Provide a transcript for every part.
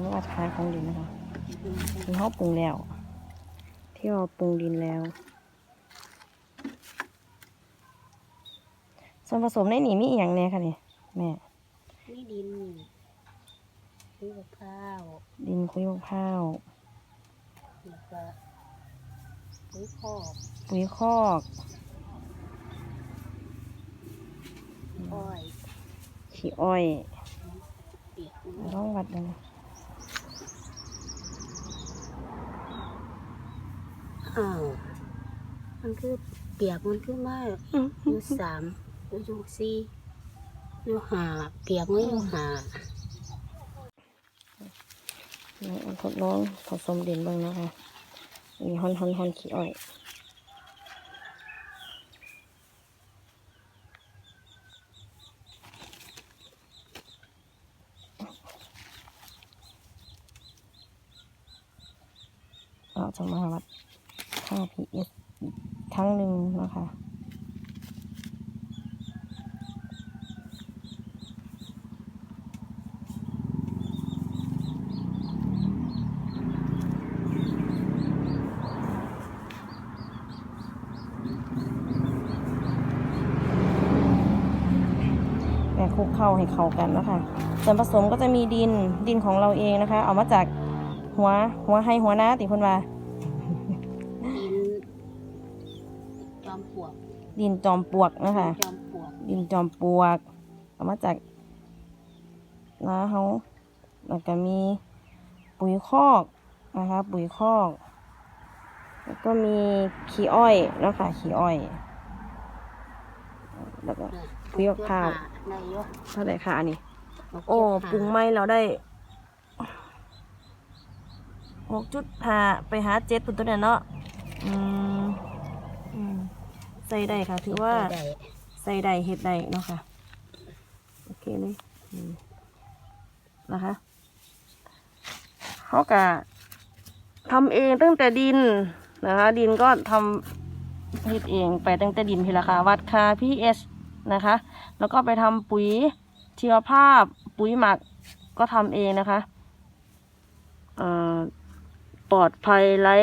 เป็นมาตรฐานของดินนะคะที่เขาปรุงแล้ว ที่เราปรุงดินแล้ว ส่วนผสมในนี่มีอหย่างแน่ค่ะนี่แม่ นี่ดินนี่มะพร้าวดินคุยมะพร้าวแล้วก็ปุ๋ยคอกปุ๋ยคอกอ้อย ขี้อ้อยเปียกลองวัดดูนะ อ้าวมันคือเปียกมันคือมาอยู่สามอยู่สี่อยู่ห้าเปียกมันอยู่ห้าเราทดลองผสมดินบ้างนะคะมีฮอนฮอนฮอนขี้อ้อยเราจะมาวัด ค่า pH อีกครั้งหนึ่งนะคะแบ่คลุกเข้าให้เข้ากันนะคะส่วนผสมก็จะมีดินดินของเราเองนะคะ เอามาจากหัวหัวให้หัวหน้าติคนว่า อมปลวกดินจอมปลวกนะคะ จอมปลวกดินจอมปลวกเอามาจากน้าเขาแล้วก็มีปุ๋ยคอกนะคะ ปุ๋ยคอก แล้วก็มีขี้อ้อยเนาะคะขี้อ้อย แล้วก็น่ะปุ๋ยมะพร้าวนายกเท่าไหร่คะอันนี้หกโอ้เจ็ดปรุงห้าไม่เราได้หกจุดห้าไปหาเจ็ดปุ่นตัวเนี่ยเนาะอืมอืม ใส่ได้ค่ะ ถือว่าได้ใส่ได้เฮ็ดได้เนาะค่ะ โอเคเลยอืมนะคะเขากะทำเองตั้งแต่ดินนะคะ ดินก็ทำเฮ็ดเองไปตั้งแต่ดินพี่ละค่ะ วัดค่า pH นะคะ แล้วก็ไปทำปุ๋ยชีวภาพ ปุ๋ยหมักก็ทำเองนะคะเอ่อปลอดภัยไร้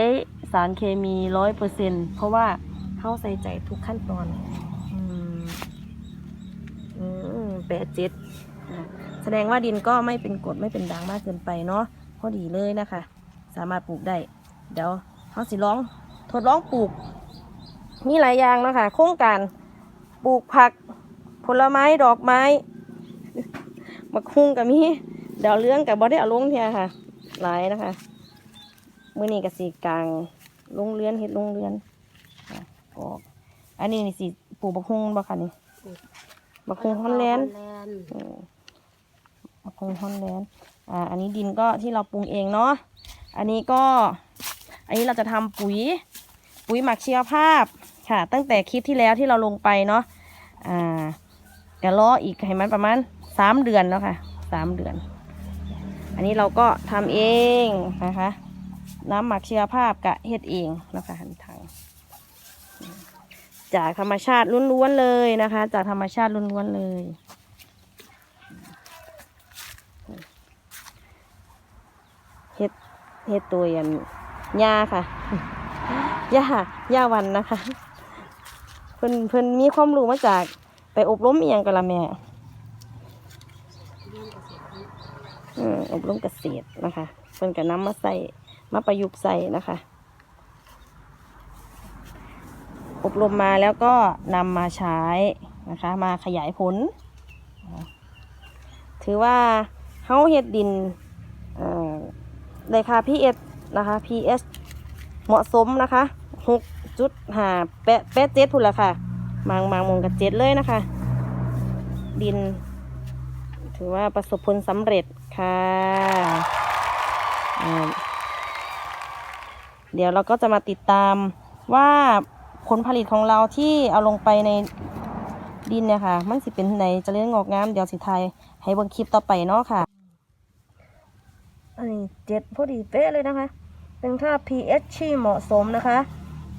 สารเคมีร้อยเปอร์เซ็นเพราะว่า เขาใส่ใจทุกขั้นตอน อืมอืมแปดเจ็ดแสดงว่าดินก็ไม่เป็นกรดไม่เป็นด่างมากเกินไปเนาะพอดีเลยนะคะ สามารถปลูกได้ เดี๋ยวเขาสิลอง ทดลองปลูก มีหลายอย่างเนะคะโครงการปลูกผัก ผลไม้ดอกไม้มาคุ้งกับมีเดี๋ยวเรื่องกับบอได้เอาลงเทียค่ะ หลายนะคะ มื่อนี้กับสีกลางลงเรือนเห็ดลงเรือน ออก อันนี้นี่สิปลูกบักฮุงบ่ค่ะนี่บักฮุงฮอนแลนด์ฮอลแลนด์อืมบักฮุงฮอนแลนด์อ่า อันนี้ดินก็ที่เราปรุงเองเนาะ อันนี้ก็ อันนี้เราจะทำปุ๋ย ปุ๋ยหมักชีวภาพค่ะ ตั้งแต่คลิปที่แล้วที่เราลงไปเนาะ อ่าก็รออีกให้มันประมาณสามเดือนแล้วค่ะสามเดือน อันนี้เราก็ทำเองนะคะ น้ำหมักชีวภาพกะเฮ็ดเองนะคะหันทาง จากธรรมชาติล้วนๆเลยนะคะ จากธรรมชาติล้วนๆเลย เฮ็ดเฮ็ดตัวยันหญ้าค่ะหญ้าหญ้าวันนะคะ เพิ่นเพิ่นมีความรู้มาจากไปอบรมอีหยังกันละแม่อืมอบรมเกษตรนะคะ เพิ่นก็นำมาใส่มาประยุกต์ใส่นะคะ อบรมมาแล้วก็นำมาใช้นะคะมาขยายผล ถือว่าเฮาเฮ็ดดินเอ่อได้ค่า pH นะคะ pH เหมาะสมนะคะหกจุดห้าแปะแปะเจ็ดพุ่นละค่ะบางบางมงกับเจ็ดเลยนะคะ ดิน ถือว่าประสบผลสำเร็จค่ะเดี๋ยวเราก็จะมาติดตามว่า ผลผลิตของเราที่เอาลงไปในดินเนี่ยค่ะ มันสิเป็นไหนจะเลี้ยงงอกงามเดี๋ยวสิไทยให้เบิ่งคลิปต่อไปเนาะค่ะ อันนี้เจ็ดพอดีเป๊ะเลยนะคะ เป็นค่า pH ที่เหมาะสมนะคะ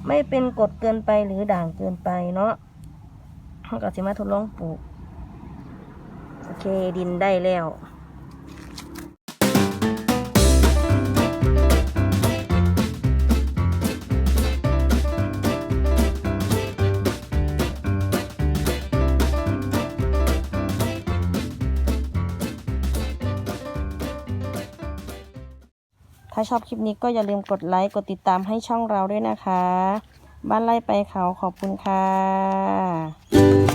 ไม่เป็นกรดเกินไปหรือด่างเกินไปเนาะเราก็สิมาทดลองปลูก โอเคดินได้แล้ว ถ้าชอบคลิปนี้ก็อย่าลืมกดไลค์กดติดตามให้ช่องเราด้วยนะคะ บ้านไล่ไปเขาขอบคุณค่ะ